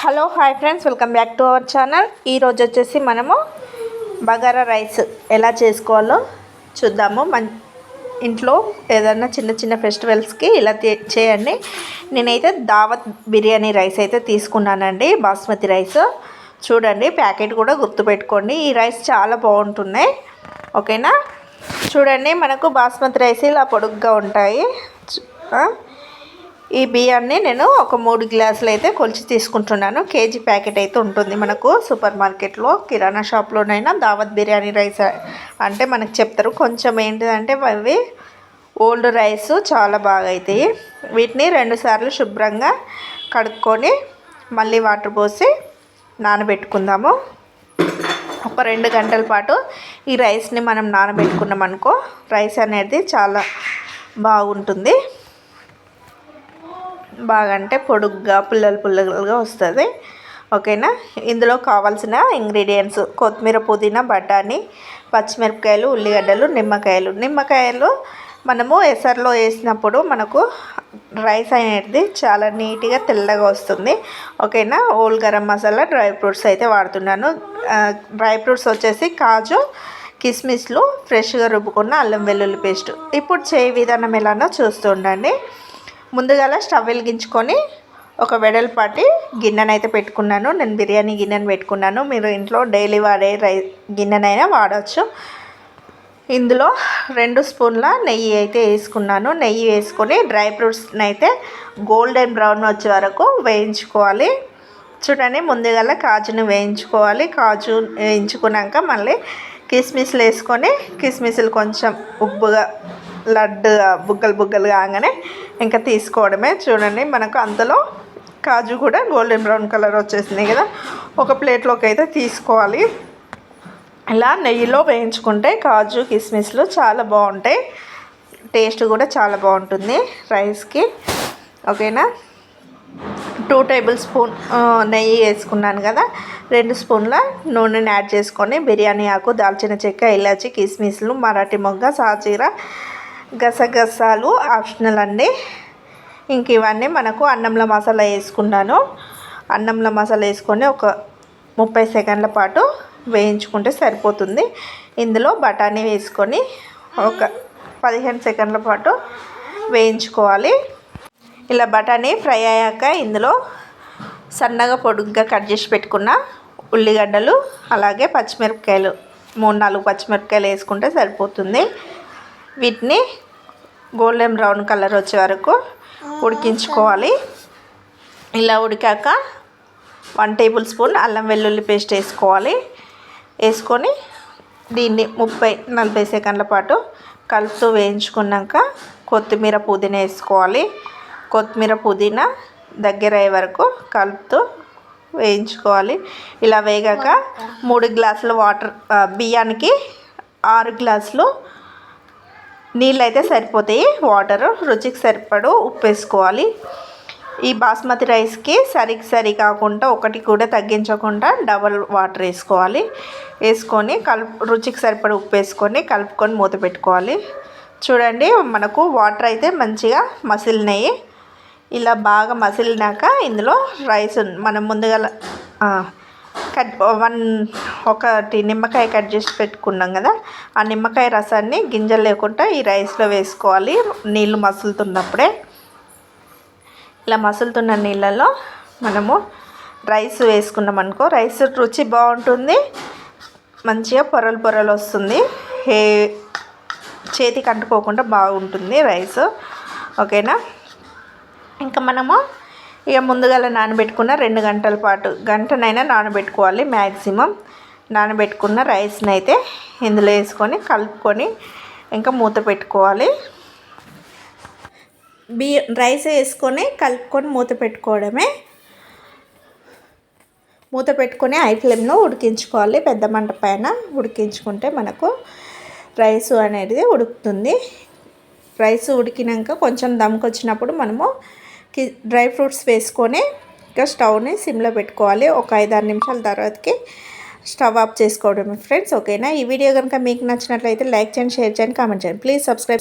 Hello hi friends welcome back to our channel. ఈరోజు వచ్చేసి మనము బగారా రైస్ ఎలా చేసుకోవాలో చూద్దాము. మన ఇంట్లో ఏదైనా చిన్న చిన్న ఫెస్టివల్స్కి ఇలా చేయండి. నేనైతే దావత్ బిర్యానీ రైస్ అయితే తీసుకున్నానండి బాస్మతి రైస్. చూడండి ప్యాకెట్ కూడా గుర్తుపెట్టుకోండి. ఈ రైస్ చాలా బాగుంటున్నాయి ఓకేనా? చూడండి మనకు బాస్మతి రైస్ ఇలా పొడుగ్గా ఉంటాయి. ఈ బియ్యాన్ని నేను ఒక మూడు గ్లాసులు అయితే కొలిచి తీసుకుంటున్నాను. కేజీ ప్యాకెట్ అయితే ఉంటుంది మనకు సూపర్ మార్కెట్లో కిరాణా షాప్లోనైనా. దావత్ బిర్యానీ రైస్ అంటే మనకు చెప్తారు. కొంచెం ఏంటిదంటే అవి ఓల్డ్ రైస్ చాలా బాగా అవుతాయి. వీటిని రెండుసార్లు శుభ్రంగా కడుక్కొని మళ్ళీ వాటర్ పోసి నానబెట్టుకుందాము. ఒక రెండు గంటల పాటు ఈ రైస్ని మనం నానబెట్టుకున్నాం అనుకో రైస్ అనేది చాలా బాగుంటుంది. బాగా అంటే పొడుగ్గా పుల్లలు పుల్లలుగా వస్తుంది. ఓకేనా? ఇందులో కావాల్సిన ఇంగ్రీడియంట్స్ కొత్తిమీర పుదీనా బఠానీ పచ్చిమిరపకాయలు ఉల్లిగడ్డలు నిమ్మకాయలు. నిమ్మకాయలు మనము ఎసర్లో వేసినప్పుడు మనకు రైస్ అనేది చాలా నీట్గా తెల్లగా వస్తుంది. ఓకేనా? Whole garam masala dry fruits అయితే వాడుతున్నాను. డ్రై ఫ్రూట్స్ వచ్చేసి కాజు కిస్మిస్లు ఫ్రెష్గా రుబ్బుకున్న అల్లం వెల్లుల్లి పేస్ట్. ఇప్పుడు చేయ విధానం ఎలానో చూస్తుండండి ముందుగా స్టవ్ వెలిగించుకొని ఒక వెడల్పాటి గిన్నెనైతే అయితే పెట్టుకున్నాను. నేను బిర్యానీ గిన్నెను పెట్టుకున్నాను. మీరు ఇంట్లో డైలీ వాడే రై గిన్నెనైనా వాడవచ్చు ఇందులో రెండు స్పూన్ల నెయ్యి అయితే వేసుకున్నాను. నెయ్యి వేసుకొని డ్రై ఫ్రూట్స్ని అయితే గోల్డెన్ బ్రౌన్ వచ్చే వరకు వేయించుకోవాలి. చూడండి ముందుగా కాజును వేయించుకోవాలి. కాజు వేయించుకున్నాక మళ్ళీ కిస్మిస్లు వేసుకొని కిస్మిస్లు కొంచెం ఉబ్బుగా లడ్డు బుగ్గలు బుగ్గలు కాగానే ఇంకా తీసుకోవడమే. చూడండి మనకు అంతలో కాజు కూడా గోల్డెన్ బ్రౌన్ కలర్ వచ్చేసింది కదా. ఒక ప్లేట్లోకి అయితే తీసుకోవాలి. ఇలా నెయ్యిలో వేయించుకుంటే కాజు కిస్మిస్లు చాలా బాగుంటాయి. టేస్ట్ కూడా చాలా బాగుంటుంది రైస్కి. ఓకేనా? టూ టేబుల్ స్పూన్ నెయ్యి వేసుకున్నాను కదా. రెండు స్పూన్ల నూనెని యాడ్ చేసుకొని బిర్యానీ ఆకు దాల్చిన చెక్క ఇలాచి కిస్మిస్లు మరాఠీ మొగ్గ సాజీరా గసగసాలు ఆప్షనల్ అండి. ఇంక ఇవన్నీ మనకు అన్నంలో మసాలా వేసుకున్నాను అన్నంలో మసాలా వేసుకొని ఒక ముప్పై సెకండ్ల పాటు వేయించుకుంటే సరిపోతుంది. ఇందులో బఠానీ వేసుకొని ఒక పదిహేను సెకండ్ల పాటు వేయించుకోవాలి. ఇలా బఠానీ ఫ్రై అయ్యాక ఇందులో సన్నగా పొడుగ్గా కట్ చేసి పెట్టుకున్న ఉల్లిగడ్డలు అలాగే పచ్చిమిరపకాయలు మూడు నాలుగు పచ్చిమిరపకాయలు వేసుకుంటే సరిపోతుంది. వీటిని గోల్డెన్ బ్రౌన్ కలర్ వచ్చే వరకు ఉడికించుకోవాలి. ఇలా ఉడికాక వన్ టేబుల్ స్పూన్ అల్లం వెల్లుల్లి పేస్ట్ వేసుకోవాలి. వేసుకొని దీన్ని ముప్పై నలభై సెకండ్ల పాటు కలుపుతూ వేయించుకున్నాక కొత్తిమీర పుదీనా వేసుకోవాలి. కొత్తిమీర పుదీనా దగ్గర అయ్యే వరకు కలుపుతూ వేయించుకోవాలి. ఇలా వేగాక మూడు గ్లాసుల వాటర్ బియ్యానికి ఆరు గ్లాసులు నీళ్ళు అయితే సరిపోతాయి. వాటర్ రుచికి సరిపడు ఉప్పు వేసుకోవాలి. ఈ బాస్మతి రైస్కి సరికి సరి కాకుండా ఒకటి కూడా తగ్గించకుండా డబల్ వాటర్ వేసుకోవాలి. వేసుకొని కలుపు రుచికి సరిపడ ఉప్పు వేసుకొని కలుపుకొని మూత పెట్టుకోవాలి. చూడండి మనకు వాటర్ అయితే మంచిగా మసిలినాయి. ఇలా బాగా మసిలినాక ఇందులో రైస్ మనం ముందుగా కట్ వన్ ఒకటి నిమ్మకాయ కట్ చేసి పెట్టుకున్నాం కదా ఆ నిమ్మకాయ రసాన్ని గింజలు లేకుండా ఈ రైస్లో వేసుకోవాలి నీళ్ళు మసులుతున్నప్పుడే. ఇలా మసులుతున్న నీళ్ళలో మనము రైస్ వేసుకున్నాం అనుకో రైస్ రుచి బాగుంటుంది మంచిగా పొరలు పొరలు వస్తుంది హే చేతికి అంటుకోకుండా బాగుంటుంది రైస్. ఓకేనా? ఇంకా మనము ఇక ముందుగాల నానబెట్టుకున్న రెండు గంటల పాటు గంటనైనా నానబెట్టుకోవాలి మ్యాక్సిమం నానబెట్టుకున్న రైస్ని అయితే ఇందులో వేసుకొని కలుపుకొని ఇంకా మూత పెట్టుకోవాలి. బియ్యం రైస్ వేసుకొని కలుపుకొని మూత పెట్టుకోవడమే. మూత పెట్టుకొని హై ఫ్లేమ్లో ఉడికించుకోవాలి. పెద్ద మంట పైన ఉడికించుకుంటే మనకు రైస్ అనేది ఉడుకుతుంది. రైస్ ఉడికినాక కొంచెం దమ్కొచ్చినప్పుడు మనము డ్రై ఫ్రూట్స్ వేసుకొని ఇంకా స్టవ్ని సిమ్లో పెట్టుకోవాలి. ఒక ఐదు ఆరు నిమిషాల తర్వాతకి స్టవ్ ఆఫ్ చేసుకోవడమే. ఫ్రెండ్స్ ఓకేనా? ఈ వీడియో కనుక మీకు నచ్చినట్లయితే లైక్ చేయండి షేర్ చేయండి కామెంట్ చేయండి. Please subscribe